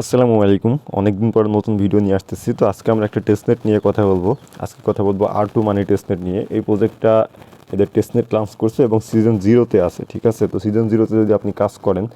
আসসালামু আলাইকুম। অনেকদিন পর নতুন ভিডিও নিয়ে আসতেছি। তো আজকে আমরা একটা টেস্টনেট নিয়ে কথা বলব। আজকে কথা বলব আর টু মানি টেস্টনেট নিয়ে। এই প্রজেক্টটা এদের টেস্টনেট লঞ্চ করছে এবং সিজন জিরোতে আছে, ঠিক আছে? তো সিজন জিরোতে যদি আপনি কাজ করেন,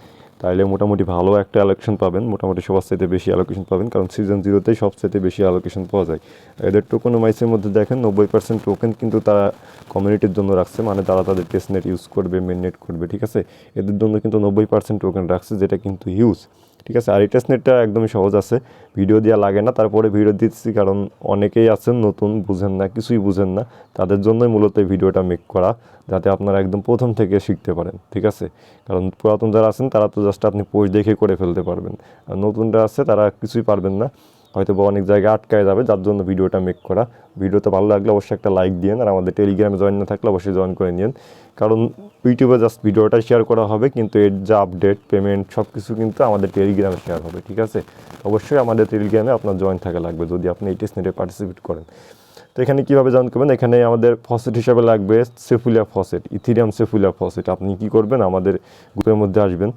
তাহলে মোটামুটি ভালো একটা অ্যালোকেশন পাবেন। মোটামুটি সবার চাইতে বেশি অ্যালোকেশন পাবেন, কারণ সিজন জিরোতেই সবচাইতে বেশি অ্যালোকেশন পাওয়া যায়। এদের টোকন মাইসের মধ্যে দেখেন, নব্বই পার্সেন্ট টোকেন কিন্তু তারা কমিউনিটির জন্য রাখছে। মানে তারা তাদের টেস্টনেট ইউজ করবে মেননেট করবে, ঠিক আছে? এদের জন্য কিন্তু নব্বই পার্সেন্ট টোকেন রাখছে, যেটা কিন্তু হিউজ ঠিক আছে? আর এই টেস্টনেটটা একদমই সহজ আছে। ভিডিও দেওয়া লাগে না, তারপরে ভিডিও দিচ্ছি কারণ অনেকেই আছেন নতুন, বুঝেন না, কিছুই বুঝেন না। তাদের জন্যই মূলত এই ভিডিওটা মেক করা, যাতে আপনারা একদম প্রথম থেকে শিখতে পারেন, ঠিক আছে? কারণ পুরাতন যারা আছেন, তারা তো জাস্ট আপনি পোস্ট দেখে করে ফেলতে পারবেন। আর নতুনরা আছে, তারা কিছুই পারবেন না। হয়তো বা অনেক জায়গায় আটকায় যাবে, যার জন্য ভিডিওটা মেক করা। ভিডিওটা ভালো লাগলে অবশ্যই একটা লাইক দিন আর আমাদের টেলিগ্রামে জয়েন না থাকলে অবশ্যই জয়েন করে নিন কারণ ইউটিউবে জাস্ট ভিডিওটা শেয়ার করা হবে, কিন্তু এর যা আপডেট পেমেন্ট সব কিছু কিন্তু আমাদের টেলিগ্রামে শেয়ার হবে, ঠিক আছে? অবশ্যই আমাদের টেলিগ্রামে আপনার জয়েন থাকা লাগবে, যদি আপনি এই টেস্টনেটে পার্টিসিপেট করেন। তো এখানে কীভাবে জয়েন করবেন? এখানে আমাদের ফসেট হিসাবে লাগবে সেফুলিয়া ফসেট ইথিরিয়াম সেফুলিয়া ফসেট আপনি কি করবেন? আমাদের গ্রুপের মধ্যে আসবেন।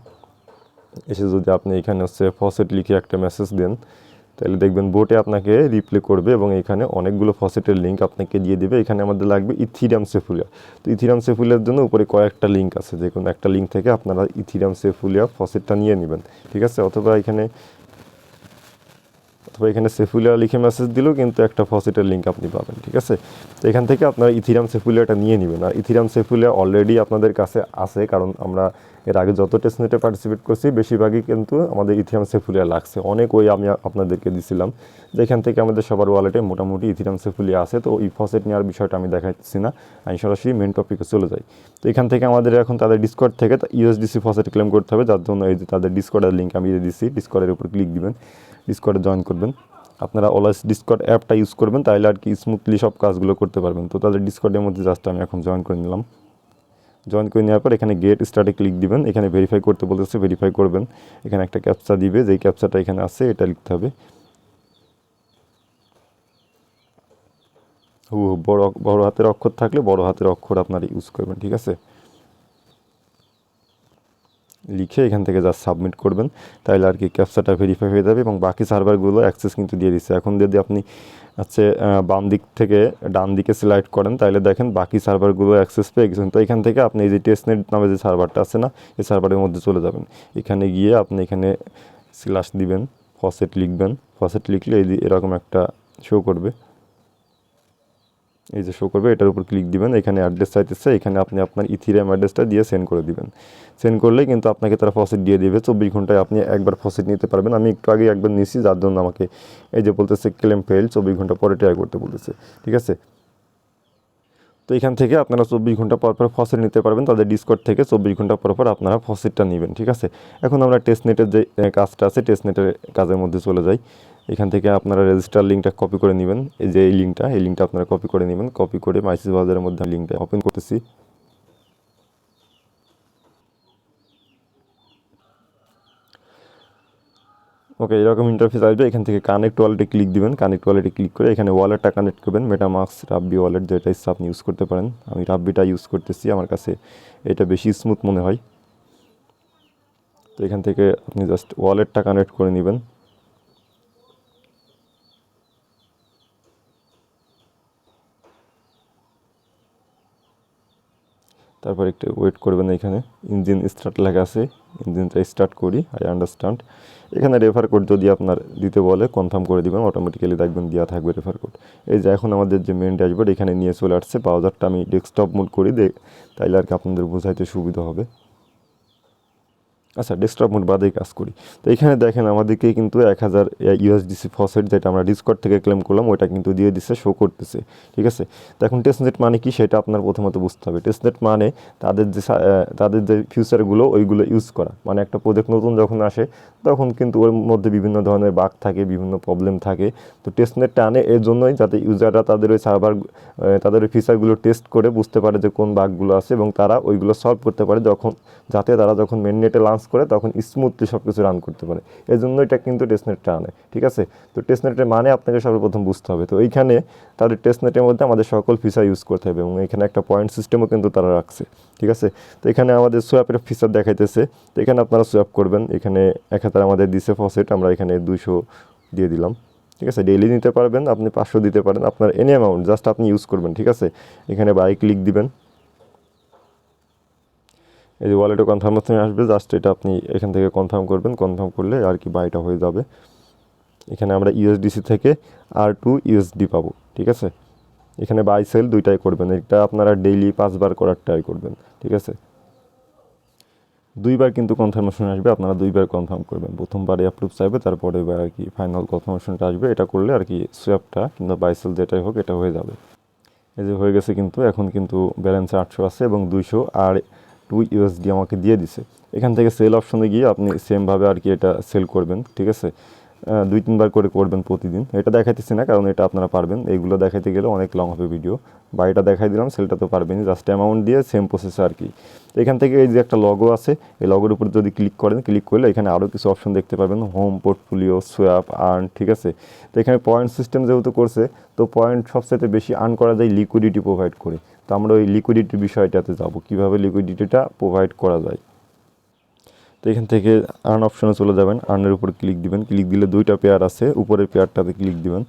এসে যদি আপনি এখানে হচ্ছে ফসেট লিখে একটা মেসেজ দেন তাহলে দেখবেন বোটে আপনাকে রিপ্লে করবে এবং এখানে অনেকগুলো ফসেটের লিঙ্ক আপনাকে দিয়ে দেবে। এখানে আমাদের লাগবে ইথিরাম সেফুলিয়া তো ইথিরাম সেফুলিয়ার জন্য উপরে কয়েকটা লিঙ্ক আছে। যে কোনো একটা লিঙ্ক থেকে আপনারা ইথিরাম সেফুলিয়া ফসেটটা নিয়ে নেবেন। ঠিক আছে? অথবা এখানে অথবা এখানে সেফুলিয়া লিখে মেসেজ দিলেও কিন্তু একটা ফসেটের লিঙ্ক আপনি পাবেন, ঠিক আছে? তো এখান থেকে আপনারা ইথিরাম সেফুলিয়াটা নিয়ে নেবেন। আর ইথিরাম সেফুলিয়া অলরেডি আপনাদের কাছে আছে, কারণ আমরা এর আগে যত টেস্টনেটে পার্টিসিপেট করছি, বেশিরভাগই কিন্তু আমাদের ইথিরাম সেফুলিয়া লাগছে। অনেক ওই আমি আপনাদেরকে দিছিলাম যেখান থেকে আমাদের সবার ওয়ালেটে মোটামুটি ইথিরাম সেফুলিয়া আছে, তো ওই ফসেট নেওয়ার বিষয়টা আমি দেখাচ্ছি না। আমি সরাসরি মেন টপিকে চলে যাই। তো এখান থেকে আমাদের এখন তাদের ডিসকর্ড থেকে ইউএসডিসি ফসেট ক্লেম করতে হবে, যার জন্য এই যে তাদের ডিসকর্ডের লিঙ্ক আমি দিয়ে দিচ্ছি ডিসকর্ডের উপর ক্লিক দিবেন। ডিসকর্ডে জয়েন করবেন। আপনারা অলওয়েজ ডিসকর্ড অ্যাপটা ইউজ করবেন তাহলে আর কি স্মুথলি সব কাজগুলো করতে পারবেন। তো তাদের ডিসকর্ডের মধ্যে জাস্ট আমি এখন জয়েন করে নিলাম। জয়েন করে নেওয়ার পর এখানে গেট স্টার্টে ক্লিক দিবেন। এখানে ভেরিফাই করতে বলতেছে ভেরিফাই করবেন। এখানে একটা ক্যাপচা দিবে যেই ক্যাপচাটা এখানে আছে এটা লিখতে হবে। হু, বড় বড় হাতের অক্ষর থাকলে বড় হাতের অক্ষর আপনারা ইউজ করবেন ঠিক আছে? লিখে এখান থেকে যা সাবমিট করবেন, তাহলে আর কি ক্যাপচাটা ভেরিফাই হয়ে যাবে এবং বাকি সার্ভারগুলো অ্যাক্সেস কিন্তু দিয়ে দিচ্ছে। এখন যদি আপনি হচ্ছে বাম দিক থেকে ডান দিকে সিলেক্ট করেন, তাহলে দেখেন বাকি সার্ভারগুলো অ্যাক্সেস পেয়ে গেছেন। তো এখান থেকে আপনি এই যে টেস্টনেট নামে যে সার্ভারটা আছে না, এই সার্ভারের মধ্যে চলে যাবেন। এখানে গিয়ে আপনি এখানে স্ল্যাশ দিবেন ফসেট লিখবেন। ফসেট লিখলে এই এরকম একটা শো করবে। এই যে শো করবে, এটার উপর ক্লিক দিবেন, এখানে অ্যাড্রেস চাইতেছে, এখানে আপনি আপনার ইথিরিয়াম অ্যাড্রেসটা দিয়ে সেন্ড করে দিবেন। সেন্ড করলে কিন্তু আপনাকে তারা ফসিট দিয়ে দেবে। চব্বিশ ঘন্টায় আপনি একবার ফসিট নিতে পারবেন। আমি একটু আগে একবার নিয়েছি যার জন্য আমাকে এই যে বলতেছে ক্লেম ফেল চব্বিশ ঘণ্টা পরে ট্রাই করতে বলতেছে। ঠিক আছে? তো এখান থেকে আপনারা চব্বিশ ঘণ্টা পর পর ফসেট নিতে পারবেন। তাদের ডিসকট থেকে চব্বিশ ঘণ্টা পর পর আপনারা ফসেটটা নেবেন, ঠিক আছে? এখন আমরা টেস্টনেটের যে কাজটা আছে টেস্টনেটের কাজের মধ্যে চলে যাই। এখান থেকে আপনারা রেজিস্টার লিঙ্কটা কপি করে নেবেন। এই যে এই লিঙ্কটা এই লিঙ্কটা আপনারা কপি করে নেবেন। কপি করে মাইসিস বাজারের মধ্যে লিঙ্কটা ওপেন করতেছি। ওকে এরকম ইন্টারফেস আসবে, এখান থেকে কানেক্ট ওয়ালেটে ক্লিক দিবেন কানেক্ট ওয়ালেটে ক্লিক করে এখানে ওয়ালেটটা কানেক্ট করবেন মেটামাক্স রাব্বি ওয়ালেট যেটা ইচ্ছা আপনি ইউজ করতে পারেন। আমি রাব্বিটা ইউজ করতেছি, আমার কাছে এটা বেশি স্মুথ মনে হয়। তো এখান থেকে আপনি জাস্ট ওয়ালেটটা কানেক্ট করে নেবেন। তারপর একটু ওয়েট করবেন এখানে। ইঞ্জিন স্টার্ট লেখা আছে। ইঞ্জিনটা স্টার্ট করি আই আন্ডারস্ট্যান্ড এখানে রেফার কোড যদি আপনার দিতে বলে কনফার্ম করে দেবেন অটোমেটিক্যালি দেখবেন দেওয়া থাকবে রেফার কোড এই যে এখন আমাদের যে মেন ড্যাশবোর্ড এখানে নিয়ে চলে আসছে। ব্রাউজারটা আমি ডেস্কটপ মোড করি, দে তাইলে আর কি আপনাদের বোঝাইতে সুবিধা হবে। আচ্ছা ডেস্কটপ মোড বাদেই কাজ করি। তো এখানে দেখেন আমাদেরকে কিন্তু এক হাজার ইউএসডিসি ফসেট যেটা আমরা ডিসকট থেকে ক্লেম করলাম, ওইটা কিন্তু দিয়ে দিচ্ছে শো করতেছে, ঠিক আছে? তো এখন টেস্টনেট মানে কি সেটা আপনার প্রথমত বুঝতে হবে। টেস্টনেট মানে তাদের যে তাদের যে ফিউচারগুলো ওইগুলো ইউজ করা। মানে একটা প্রজেক্ট নতুন যখন আসে, তখন কিন্তু ওর মধ্যে বিভিন্ন ধরনের বাঘ থাকে, বিভিন্ন প্রবলেম থাকে। তো টেস্টনেটটা আনে এর জন্যই যাতে ইউজাররা তাদের ওই সার্ভার তাদের ওই ফিচারগুলো টেস্ট করে বুঝতে পারে যে কোন বাঘগুলো আছে এবং তারা ওইগুলো সলভ করতে পারে যখন, যাতে তারা যখন মেন নেটে লাঞ্চ কাজ করে তখন স্মুথলি সব কিছু রান করতে পারে। এই জন্য এটা কিন্তু টেস্টনেটটা আনে, ঠিক আছে? তো টেস্টনেটের মানে আপনাকে সর্বপ্রথম বুঝতে হবে। তো এইখানে তাদের টেস্টনেটের মধ্যে আমাদের সকল ফিচার ইউজ করতে হবে এবং এখানে একটা পয়েন্ট সিস্টেমও কিন্তু তারা রাখছে, ঠিক আছে? তো এখানে আমাদের সোয়াপের ফিচার দেখাইতেছে। তো এখানে আপনারা সোয়াপ করবেন। এখানে এক হাজার আমাদের দিছে ফসেট আমরা এখানে দুশো দিয়ে দিলাম, ঠিক আছে? ডেইলি নিতে পারবেন, আপনি পাঁচশো দিতে পারেন। আপনার এনি অ্যামাউন্ট জাস্ট আপনি ইউজ করবেন, ঠিক আছে? এখানে বাই ক্লিক দিবেন। এই যে ওয়ালেটে কনফার্মেশন আসবে জাস্ট এটা আপনি এখান থেকে কনফার্ম করবেন কনফার্ম করলে আর কি বাইটা হয়ে যাবে। এখানে আমরা ইউএসডিসি থেকে আর টু ইউএসডি পাবো, ঠিক আছে? এখানে বাই সেল দুইটাই করবেন, এটা আপনারা ডেইলি পাঁচবার করার ট্রাই করবেন, ঠিক আছে? দুইবার কিন্তু কনফার্মেশন আসবে, আপনারা দুইবার কনফার্ম করবেন। প্রথমবারে অ্যাপ্রুভ চাইবে, তারপরে এবার আর কি ফাইনাল কনফার্মেশনটা আসবে। এটা করলে আর কি সোয়াপটা কিংবা বাইসেল যেটাই হোক, এটা হয়ে যাবে। এই যে হয়ে গেছে কিন্তু, এখন কিন্তু ব্যালেন্সে আটশো আছে এবং দুইশো আর টু ইউএসডি আমাকে দিয়ে দিছে। এখান থেকে সেল অপশনে গিয়ে আপনি সেমভাবে আর কি এটা সেল করবেন, ঠিক আছে? দুই, তিনবার করে করবেন প্রতিদিন। এটা দেখাইতেছি না, কারণ এটা আপনারা পারবেন। এইগুলো দেখাইতে গেলে অনেক লং হবে ভিডিও বা এটা দেখাই দিলাম সেলটা তো পারবেনই। জাস্ট অ্যামাউন্ট দিয়ে সেম প্রসেস আর কি। এখান থেকে এই যে একটা লগো আছে, এই লগোর উপর যদি ক্লিক করেন ক্লিক করলে এখানে আরও কিছু অপশন দেখতে পারবেন। হোম পোর্টফোলিও সোয়াপ আর্ন ঠিক আছে? তো এখানে পয়েন্ট সিস্টেম যেহেতু করছে, তো পয়েন্ট সবচেয়ে বেশি আর্ন করা যায় লিকুইডিটি প্রোভাইড করে। তো আমরা ওই লিকুইডিটির বিষয়টাতে যাব। কীভাবে লিকুইডিটিটা প্রোভাইড করা যায়? তো এখান থেকে আর্ন অপশনে চলে যাবেন আর্নের উপর ক্লিক দিবেন। ক্লিক দিলে দুইটা পেয়ার আছে, উপরের পেয়ারটাতে ক্লিক দিবেন।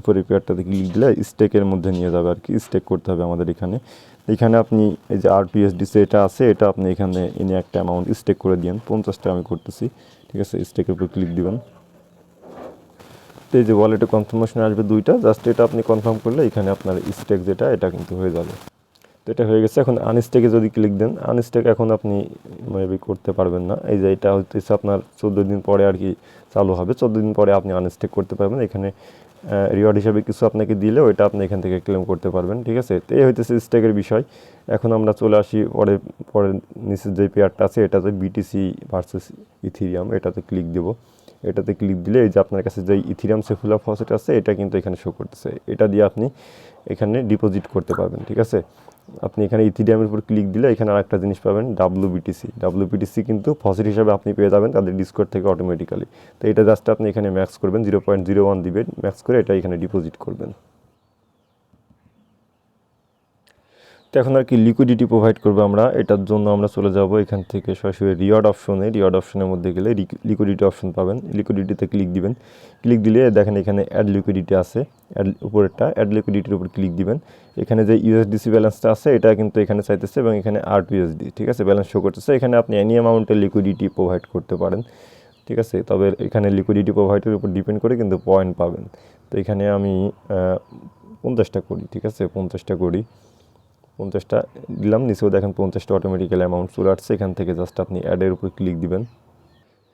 উপরের পেয়ারটাতে ক্লিক দিলে স্টেকের মধ্যে নিয়ে যাবে আর কি স্টেক করতে হবে আমাদের এখানে। এখানে আপনি এই যে আর পিএসডিসি এটা আছে, এটা আপনি এখানে এনে একটা অ্যামাউন্ট স্টেক করে দিন পঞ্চাশটা আমি করতেছি, ঠিক আছে? স্টেকের উপর ক্লিক দিবেন। এই যে ওয়ালেটে কনফার্মেশন আসবে দুইটা জাস্ট এটা আপনি কনফার্ম করলে এখানে আপনার স্টেক যেটা, এটা কিন্তু হয়ে যাবে। তো এটা হয়ে গেছে। এখন আনস্টেকে যদি ক্লিক দেন আনস্টেক এখন আপনি মেবি করতে পারবেন না। এই যে এটা হচ্ছে আপনার চোদ্দ দিন পরে আর কি চালু হবে। চোদ্দ দিন পরে আপনি আনস্টেক করতে পারবেন। এখানে রিওয়ার্ড হিসাবে কিছু আপনাকে দিলে ওইটা আপনি এখান থেকে ক্লেম করতে পারবেন। ঠিক আছে? তো এই হইতেছে স্টেকের বিষয়। এখন আমরা চলে আসি পরে পরে নিচের যে পেয়ারটা আছে, এটাতে বিটিসি ভার্সেস ইথিরিয়াম এটাতে ক্লিক দেবো। এটাতে ক্লিক দিলে এই যে আপনার কাছে যে ইথিরাম সেফুলা ফসেট আছে, এটা কিন্তু এখানে শো করতেছে। এটা দিয়ে আপনি এখানে ডিপোজিট করতে পারবেন, ঠিক আছে? আপনি এখানে ইথিডিয়ামের উপর ক্লিক দিলে এখানে আরেকটা জিনিস পাবেন ডাব্লু বিটিসি ডাব্লু বিটিসি কিন্তু ফসেট হিসাবে আপনি পেয়ে যাবেন তাদের ডিসকোড থেকে অটোমেটিক্যালি তো এটা জাস্ট আপনি এখানে ম্যাক্স করবেন জিরো পয়েন্ট জিরো ওয়ান দিবেন ম্যাক্স করে এটা এখানে ডিপোজিট করবেন। তো এখন আর কি লিকুইডিটি প্রোভাইড করব আমরা। এটার জন্য আমরা চলে যাব এখান থেকে সরাসরি রিওয়ার্ড অপশনে রিওয়ার্ড অপশনের মধ্যে গেলে লিকুইডিটি অপশন পাবেন। লিকুইডিটিতে ক্লিক দিবেন। ক্লিক দিলে দেখেন এখানে অ্যাড লিকুইডিটি আছে। অ্যাড উপরেরটা অ্যাড লিকুইডিটির উপর ক্লিক দিবেন। এখানে যে ইউএসডিসি ব্যালেন্সটা আছে, এটা কিন্তু এখানে চাইতেছে এবং এখানে আর ইউএসডি ঠিক আছে? ব্যালেন্স শো করতেছে। এখানে আপনি এনি অ্যামাউন্টের লিকুইডিটি প্রোভাইড করতে পারেন, ঠিক আছে? তবে এখানে লিকুইডিটি প্রোভাইডের উপর ডিপেন্ড করে কিন্তু পয়েন্ট পাবেন। তো এখানে আমি পঞ্চাশটা করি, ঠিক আছে? পঞ্চাশটা করি। পঞ্চাশটা দিলাম, নিচেও দেখেন পঞ্চাশটা অটোমেটিক্যাল অ্যামাউন্ট চলে আসছে। এখান থেকে জাস্ট আপনি অ্যাডের উপর ক্লিক দিবেন।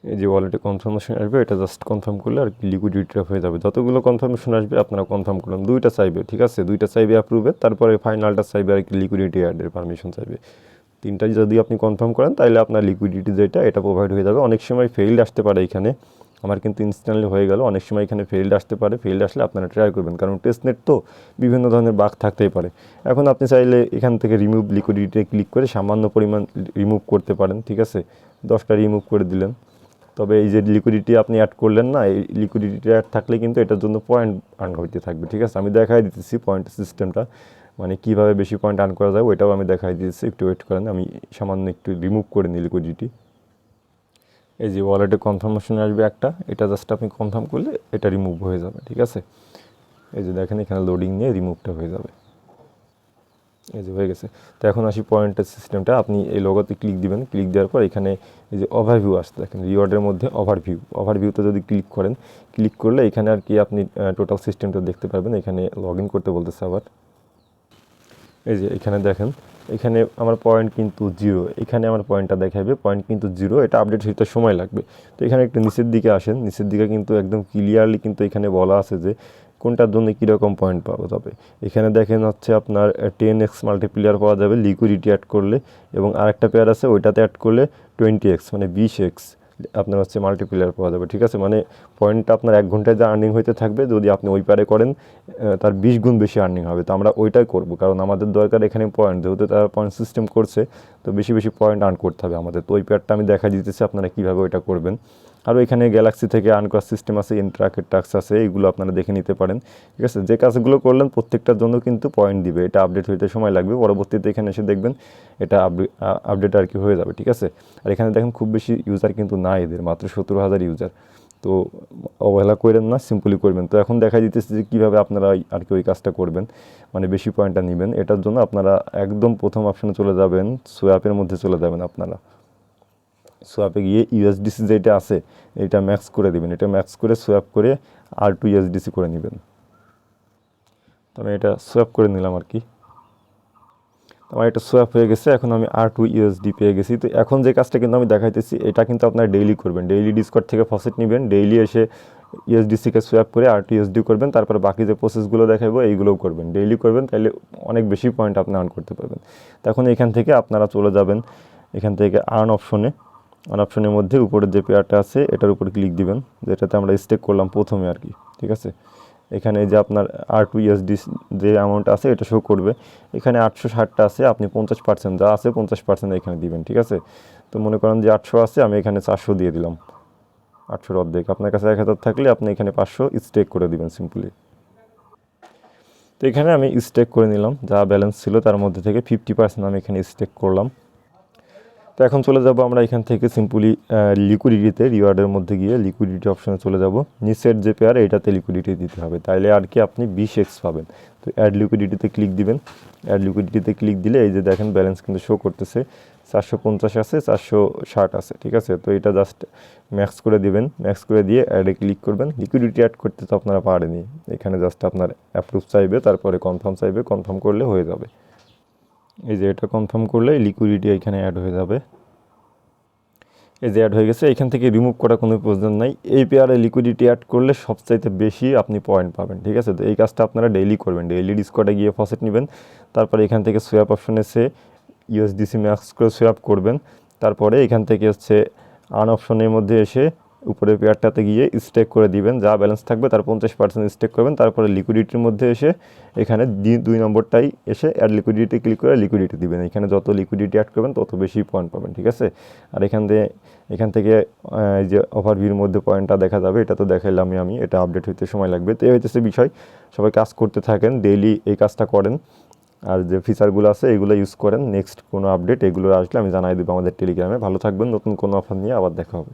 এই যে ওয়ালেটে কনফার্মেশন আসবে, এটা জাস্ট কনফার্ম করলে আর কি লিকুইডিটিটা হয়ে যাবে। যতগুলো কনফার্মেশন আসবে, আপনারা কনফার্ম করুন। দুইটা চাইবে, ঠিক আছে? দুইটা চাইবে অ্যাপ্রুভের তারপরে ফাইনালটা চাইবে আর কি লিকুইডিটি অ্যাডের পারমিশন চাইবে। তিনটা যদি আপনি কনফার্ম করেন তাহলে আপনার লিকুইডিটি যেটা, এটা প্রোভাইড হয়ে যাবে। অনেক সময় ফেইল্ড আসতে পারে এখানে। আমার কিন্তু ইনস্ট্যান্টলি হয়ে গেল। অনেক সময় এখানে ফেইল্ড আসতে পারে। ফেইল্ড আসলে আপনারা ট্রাই করবেন। কারণ টেস্টনেট তো বিভিন্ন ধরনের বাঘ থাকতেই পারে। এখন আপনি চাইলে এখান থেকে রিমুভ লিকুইডিটি ক্লিক করে সামান্য পরিমাণ রিমুভ করতে পারেন। ঠিক আছে? দশটা রিমুভ করে দিলেন। তবে এই যে লিকুইডিটি আপনি অ্যাড করলেন না, এই লিকুইডিটি অ্যাড থাকলে কিন্তু এটার জন্য পয়েন্ট আর্ন হইতে থাকবে। ঠিক আছে? আমি দেখাই দিতেছি পয়েন্ট সিস্টেমটা মানে কীভাবে বেশি পয়েন্ট আর্ন করা যায়, ওইটাও আমি দেখাই দিতেছি। একটু ওয়েট করেন। আমি সামান্য একটু রিমুভ করে নিই লিকুইডিটি এই যে ওয়ালেটে কনফার্মেশন আসবে একটা, এটা জাস্ট আপনি কনফার্ম করলে এটা রিমুভ হয়ে যাবে, ঠিক আছে? এই যে দেখেন এখানে লোডিং নিয়ে রিমুভটা হয়ে যাবে। এই যে হয়ে গেছে। তো এখন আসি পয়েন্টের সিস্টেমটা আপনি এই লোগোতে ক্লিক দিবেন ক্লিক দেওয়ার পর এখানে এই যে ওভারভিউ আসতে দেখেন রিওয়ার্ডের মধ্যে ওভারভিউ ওভারভিউতে যদি ক্লিক করেন ক্লিক করলে এখানে আর কি আপনি টোটাল সিস্টেমটা দেখতে পারবেন, এখানে লগ করতে বলতেছে আবার। এই যে এখানে দেখেন এখানে আমার পয়েন্ট কিন্তু জিরো এখানে আমার পয়েন্টটা দেখাবে পয়েন্ট কিন্তু জিরো এটা আপডেট হতে সময় লাগবে। তো এখানে একটু নিচের দিকে আসেন। নিচের দিকে কিন্তু একদম ক্লিয়ারলি কিন্তু এখানে বলা আছে যে, কোনটার জন্য কীরকম পয়েন্ট পাওয়া যাবে। এখানে দেখেন হচ্ছে আপনার টেন এক্স মাল্টিপ্লেয়ার পাওয়া যাবে লিকুইডিটি অ্যাড করলে। এবং আরেকটা পেয়ার আছে, ওইটাতে অ্যাড করলে টোয়েন্টি এক্স মানে বিশ এক্স আপনার হচ্ছে মাল্টিপ্লেয়ার পাওয়া যাবে, ঠিক আছে? মানে পয়েন্টটা আপনার এক ঘন্টায় যা আর্নিং হইতে থাকবে, যদি আপনি ওই পারে করেন তার বিশ গুণ বেশি আর্নিং হবে। তো আমরা ওইটাই করব, কারণ আমাদের দরকার এখানে পয়েন্ট যেহেতু তারা পয়েন্ট সিস্টেম করছে, তো বেশি বেশি পয়েন্ট আর্ন করতে হবে আমাদের। তো ওই পেয়ারটা আমি দেখা দিতেছি, আপনারা কীভাবে ওইটা করবেন। আরও এখানে গ্যালাক্সি থেকে আর্ন করার সিস্টেম আছে ইন্ট্রাকের টাক্স আছে, এইগুলো আপনারা দেখে নিতে পারেন। ঠিক আছে? যে কাজগুলো করলেন, প্রত্যেকটার জন্য কিন্তু পয়েন্ট দিবে। এটা আপডেট হইতে সময় লাগবে। পরবর্তীতে এখানে এসে দেখবেন এটা আপডেট আর কি হয়ে যাবে, ঠিক আছে? আর এখানে দেখেন খুব বেশি ইউজার কিন্তু না এদের, মাত্র সতেরো হাজার ইউজার তো অবহেলা করেন না সিম্পলি করবেন। তো এখন দেখা দিতেছে যে কীভাবে আপনারা আর কি ওই কাজটা করবেন। মানে বেশি পয়েন্টটা নেবেন। এটার জন্য আপনারা একদম প্রথম অপশনে চলে যাবেন সোয়াপের মধ্যে চলে যাবেন আপনারা। সোয়াপে গিয়ে ইউএসডিসি যেটা আছে, এটা ম্যাক্স করে দিবেন। এটা ম্যাক্স করে সোয়াপ করে আর টু ইউএসডিসি করে নেবেন। তো আমি এটা সোয়াপ করে নিলাম আর কি। আমার এটা সোয়াপ হয়ে গেছে, এখন আমি আর টু ইউএসডি পেয়ে গেছি। তো এখন যে কাজটা কিন্তু আমি দেখাইতেছি, এটা কিন্তু আপনারা ডেইলি করবেন। ডেইলি ডিসকট থেকে ফসেট নেবেন ডেইলি এসে ইউএসডিসিকে সোয়াপ করে আর টু ইউএসডি করবেন, তারপর বাকি যে প্রসেসগুলো দেখাবো এইগুলোও করবেন। ডেইলি করবেন তাহলে অনেক বেশি পয়েন্ট আপনি আর্ন করতে পারবেন। তখন এখান থেকে আপনারা চলে যাবেন, এখান থেকে আর্ন অপশনে আর্ন অপশনের মধ্যে উপরের যে পেয়ারটা আছে, এটার উপর ক্লিক দিবেন। যেটাতে আমরা স্টেক করলাম প্রথমে আর কি, ঠিক আছে? এখানে যে আপনার আর টু ইউএসডি যে অ্যামাউন্ট আছে, এটা শো করবে। এখানে আটশো ষাটটা আছে, আপনি পঞ্চাশ পার্সেন্ট যা আছে পঞ্চাশ পার্সেন্ট এখানে দিবেন, ঠিক আছে? তো মনে করেন যে আটশো আছে, আমি এখানে চারশো দিয়ে দিলাম। আটশোর অর্ধেক। আপনার কাছে এক হাজার থাকলে আপনি এখানে পাঁচশো স্টেক করে দিবেন সিম্পলি তো এখানে আমি স্টেক করে নিলাম, যা ব্যালেন্স ছিল তার মধ্যে থেকে ফিফটি পার্সেন্ট আমি এখানে স্টেক করলাম। তো এখন চলে যাব আমরা এখান থেকে সিম্পলি লিকুইডিটিতে রিওয়ার্ডের মধ্যে গিয়ে লিকুইডিটি অপশনে চলে যাব। নিচের যে পেয়ার এটাতে লিকুইডিটি দিতে হবে। তাইলে আর কি আপনি বিশ এক্স পাবেন। তো অ্যাড লিকুইডিটিতে ক্লিক দিবেন। অ্যাড লিকুইডিটিতে ক্লিক দিলে এই যে দেখেন ব্যালেন্স কিন্তু শো করতেছে। চারশো পঞ্চাশ আছে, চারশো ষাট আছে, ঠিক আছে? তো এটা জাস্ট ম্যাক্স করে দিবেন। ম্যাক্স করে দিয়ে অ্যাডে ক্লিক করবেন। লিকুইডিটি অ্যাড করতে তো আপনারা পারেনি এখানে জাস্ট আপনার অ্যাপ্রুভ চাইবে, তারপরে কনফার্ম চাইবে কনফার্ম করলে হয়ে যাবে। এই যে এটা কনফার্ম করলে লিকুইডিটি এখানে অ্যাড হয়ে যাবে। এই যে অ্যাড হয়ে গেছে, এখান থেকে রিমুভ করার কোনো প্রয়োজন নাই। এই পেয়ারে লিকুইডিটি অ্যাড করলে সবচাইতে বেশি আপনি পয়েন্ট পাবেন, ঠিক আছে? তো এই কাজটা আপনারা ডেইলি করবেন ডেইলি ডিসকটে গিয়ে ফসেট নেবেন। তারপরে এখান থেকে সোয়াপ অপশন এসে ইউএসডিসি ম্যাক্স করে সোয়াপ করবেন। তারপরে এখান থেকে হচ্ছে আন অপশনের মধ্যে এসে উপরের পেয়ারটাতে গিয়ে স্টেক করে দিবেন। যা ব্যালেন্স থাকবে তার পঞ্চাশ পার্সেন্ট স্টেক করবেন। তারপরে লিকুইডিটির মধ্যে এসে এখানে দুই নম্বরটাই এসে অ্যাড লিকুইডিটি ক্লিক করে লিকুইডিটি দিবেন। এখানে যত লিকুইডিটি অ্যাড করবেন, তত বেশি পয়েন্ট পাবেন, ঠিক আছে? আর এখান থেকে এখান থেকে এই যে ওভারভিউর মধ্যে পয়েন্টটা দেখা যাবে, এটা তো দেখাইলামই আমি। এটা আপডেট হইতে সময় লাগবে। তো এই হইতেছে বিষয়। সবাই কাজ করতে থাকেন ডেইলি এই কাজটা করেন। আর যে ফিচারগুলো আছে, এগুলো ইউজ করেন। নেক্সট কোনো আপডেট এগুলো আসলে আমি জানাই দেবো আমাদের টেলিগ্রামে ভালো থাকবেন, নতুন কোনো অফার নিয়ে আবার দেখা হবে।